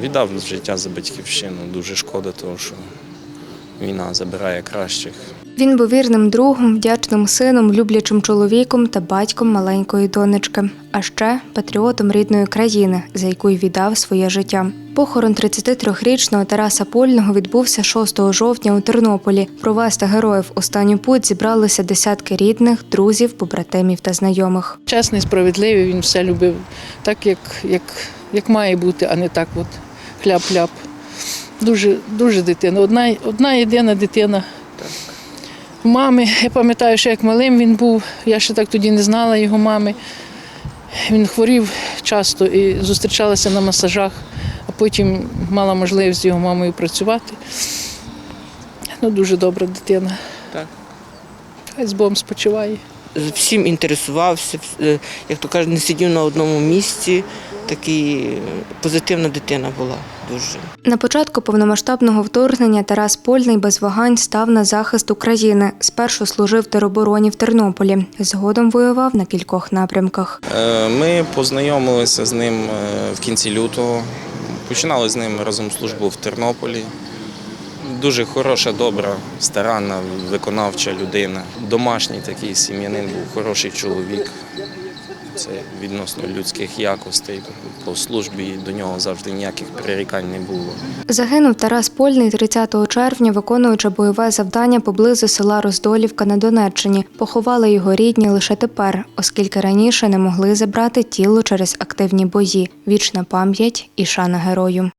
віддав життя за батьківщину. Дуже шкода, того, що війна забирає кращих. Він був вірним другом, вдячним сином, люблячим чоловіком та батьком маленької донечки, а ще патріотом рідної країни, за яку й віддав своє життя. Похорон 33-річного Тараса Польного відбувся 6 жовтня у Тернополі. Провести героїв останню путь зібралися десятки рідних, друзів, побратимів та знайомих. Чесний, справедливий, він все любив так, як, як, як має бути, а не так от хляп-хляп. Дуже, дуже дитина. Одна, одна єдина дитина. У Мами, я пам'ятаю, що як малим він був, я ще так тоді не знала його мами. Він хворів часто і зустрічалася на масажах, а потім мала можливість з його мамою працювати. Ну, дуже добра дитина. Так. Хай з Богом спочиває. всім інтересувався, е, як то кажуть, не сидів на одному місці. Такий е, позитивна дитина була дуже. На початку повномасштабного вторгнення Тарас Польний без вагань став на захист України. Спершу служив в теробороні в Тернополі. Згодом воював на кількох напрямках. Е, Ми познайомилися з ним е, в кінці лютого. Починали з ним разом службу в Тернополі. Дуже хороша, добра, старанна, виконавча людина. Домашній такий сім'янин був хороший чоловік. Це відносно людських якостей. По службі до нього завжди ніяких прирікань не було. Загинув Тарас Польний 30 червня, виконуючи бойове завдання поблизу села Роздолівка на Донеччині. Поховали його рідні лише тепер, оскільки раніше не могли забрати тіло через активні бої. Вічна пам'ять і шана герою.